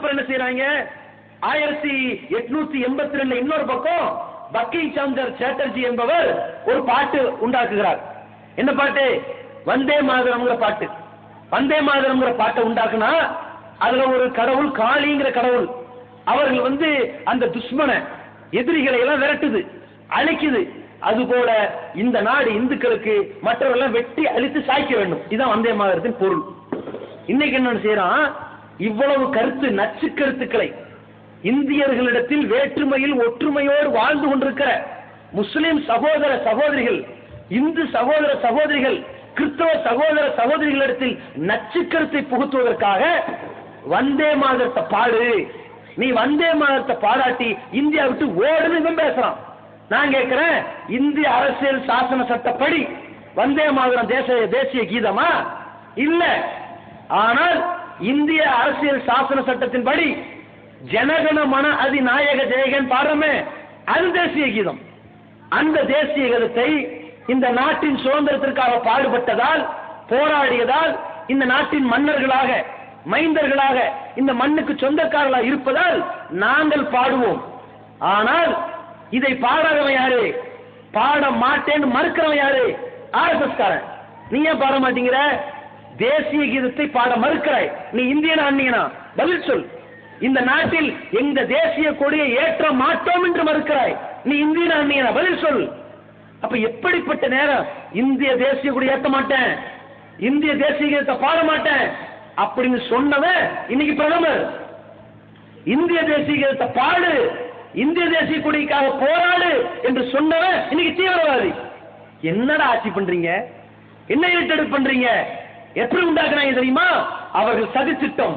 அதுக்கப்புறம் என்ன செய்யறாங்க ஆயிரத்தி எட்நூத்தி எண்பத்தி ரெண்டுல இன்னொரு பக்கம் பக்கிங் சந்தர் சேட்டர்ஜி என்பவர் ஒரு பாட்டு உண்டாக்குகிறார். என்ன பாட்டு? வந்தே மாதரம்ங்கிற பாட்டு. வந்தே மாதரம்ங்கிற பாட்டை உண்டாக்குனா அதுல ஒரு கடவுள் காளிங்கிற கடவுள் அவர்கள் வந்து அந்த துஷ்மன எதிரிகளை எல்லாம் விரட்டுது அழிக்குது. அதுபோல இந்த நாடு இந்துக்களுக்கு மற்றவர்கள் வெட்டி அழித்து சாய்க்க வேண்டும். இதுதான் வந்தே மாதரத்தின் பொருள். இன்னைக்கு என்ன செய்யறான் இவ்வளவு கருத்து நச்சு கருத்துக்களை இந்தியர்களிடத்தில் வேற்றுமையில் ஒற்றுமையோடு வாழ்ந்து கொண்டிருக்கிற முஸ்லிம் சகோதர சகோதரிகள் இந்து சகோதர சகோதரிகள் கிறிஸ்தவ சகோதர சகோதரிகளிடத்தில் நச்சு கருத்தை புகுத்துவதற்காக வந்தே மாதத்தை பாடு. நீ வந்தே மாதத்தை பாராட்டி இந்தியா விட்டு ஓடுன்னு பேசலாம் பேசுறான். நான் கேட்கிறேன் இந்திய அரசியல் சாசன சட்டப்படி வந்தே மாதரம் தேச தேசிய கீதமா? இல்ல. ஆனால் இந்திய அரசியல் சாசன சட்டத்தின்படி ஜனகண மன அதிநாயக ஜெயகன் பாடுறமே அது தேசிய கீதம். அந்த தேசிய கீதத்தை இந்த நாட்டின் சுதந்திரத்திற்காக பாடுபட்டதால் போராடியதால் இந்த நாட்டின் மன்னர்களாக மைந்தர்களாக இந்த மண்ணுக்கு சொந்தக்காரர்களாக இருப்பதால் நாங்கள் பாடுவோம். ஆனால் இதை பாடாதவன் யாரு? பாட மாட்டேன்னு மறுக்கிறவன் யாரு? ஆர்எஸ்எஸ் காரன். நீ ஏன் பாட மாட்டேங்கிற? தேசிய கீதத்தை பாட மறுக்கிறாய். நீ இந்தியனா அந்நியனா? பதில் சொல். இந்த நாட்டில் எங்க தேசிய கொடியை ஏற்ற மாட்டோம் என்று மறுக்கிறாய். நீ இந்தியனா அந்நியனா? பதில் சொல். அப்ப எப்படிப்பட்ட நேரம்? இந்திய தேசிய கொடி ஏற்ற மாட்டேன். இந்திய தேசிய கீதத்தை பாட மாட்டேன். அப்படின்னு சொன்னவன் இன்னைக்கு பிரதமர். இந்திய தேசிய கீதத்தை பாடு. இந்திய தேசிய கொடிக்காக போராடு என்று சொன்னவன் இன்னைக்கு தீவிரவாதி. என்னடா ஆட்சி பண்றீங்க? என்ன ஏற்றெடுப்பு பண்றீங்க? எப்படி உண்டாக்குறாங்க தெரியுமா? அவர்கள் சதி திட்டம்